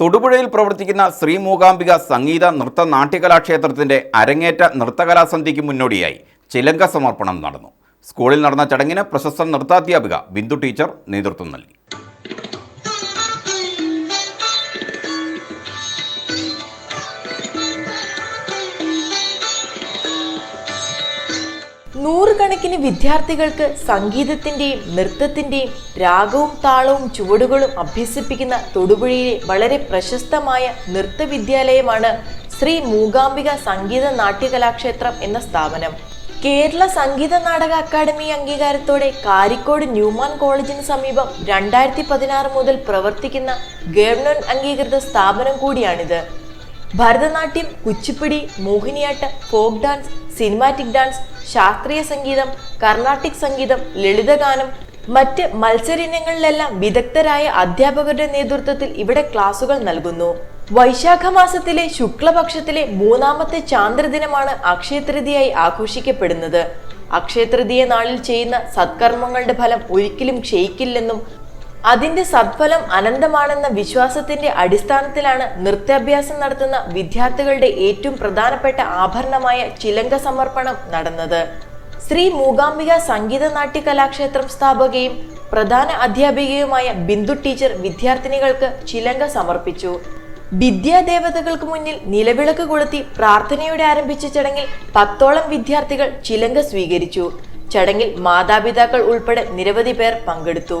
തൊടുപുഴയിൽ പ്രവർത്തിക്കുന്ന ശ്രീ മൂകാംബിക സംഗീത നൃത്ത നാട്യകലാക്ഷേത്രത്തിന്റെ അരങ്ങേറ്റ നൃത്തകലാസന്ധ്യയ്ക്ക് മുന്നോടിയായി ചിലങ്ക സമർപ്പണം നടന്നു. സ്കൂളിൽ നടന്ന ചടങ്ങിന് പ്രശസ്ത നൃത്താധ്യാപിക ബിന്ദു ടീച്ചർ നേതൃത്വം നൽകി. നൂറുകണക്കിന് വിദ്യാർത്ഥികൾക്ക് സംഗീതത്തിന്റെയും നൃത്തത്തിന്റെയും രാഗവും താളവും ചുവടുകളും അഭ്യസിപ്പിക്കുന്ന തൊടുപുഴയിലെ വളരെ പ്രശസ്തമായ നൃത്ത വിദ്യാലയമാണ് ശ്രീ മൂകാംബിക സംഗീത നാട്യകലാക്ഷേത്രം എന്ന സ്ഥാപനം. കേരള സംഗീത നാടക അക്കാദമി അംഗീകാരത്തോടെ കാരിക്കോട് ന്യൂമാൻ കോളേജിന് സമീപം രണ്ടായിരത്തി പതിനാറ് മുതൽ പ്രവർത്തിക്കുന്ന ഗവൺമെന്റ് അംഗീകൃത സ്ഥാപനം കൂടിയാണിത്. Bharatanatyam Kuchipudi Mohiniyattam folk dance cinematic dance ശാസ്ത്രീയ സംഗീതം കർണാട്ടിക് സംഗീതം ലളിതഗാനം മറ്റ് മത്സരിനങ്ങളിലെല്ലാം വിദഗ്ധരായ അധ്യാപകരുടെ നേതൃത്വത്തിൽ ഇവിടെ ക്ലാസുകൾ നൽകുന്നു. വൈശാഖ മാസത്തിലെ ശുക്ലപക്ഷത്തിലെ മൂന്നാമത്തെ ചാന്ദ്രദിനമാണ് അക്ഷയതൃതിയായി ആഘോഷിക്കപ്പെടുന്നത്. അക്ഷയതൃതീയ നാളിൽ ചെയ്യുന്ന സത്കർമ്മങ്ങളുടെ ഫലം ഒരിക്കലും ക്ഷയിക്കില്ലെന്നും അതിന്റെ സത്ഫലം അനന്തമാണെന്ന വിശ്വാസത്തിന്റെ അടിസ്ഥാനത്തിലാണ് നൃത്യാഭ്യാസം നടത്തുന്ന വിദ്യാർത്ഥികളുടെ ഏറ്റവും പ്രധാനപ്പെട്ട ആഭരണമായ ചിലങ്ക സമർപ്പണം നടന്നത്. ശ്രീ മൂകാംബിക സംഗീത നാട്യ കലാക്ഷേത്രം സ്ഥാപകയും പ്രധാന അധ്യാപികയുമായ ബിന്ദു ടീച്ചർ വിദ്യാർത്ഥിനികൾക്ക് ചിലങ്ക സമർപ്പിച്ചു. വിദ്യാദേവതകൾക്ക് മുന്നിൽ നിലവിളക്ക് കൊളുത്തി പ്രാർത്ഥനയോടെ ആരംഭിച്ച ചടങ്ങിൽ പത്തോളം വിദ്യാർത്ഥികൾ ചിലങ്ക സ്വീകരിച്ചു. ചടങ്ങിൽ മാതാപിതാക്കൾ ഉൾപ്പെടെ നിരവധി പേർ പങ്കെടുത്തു.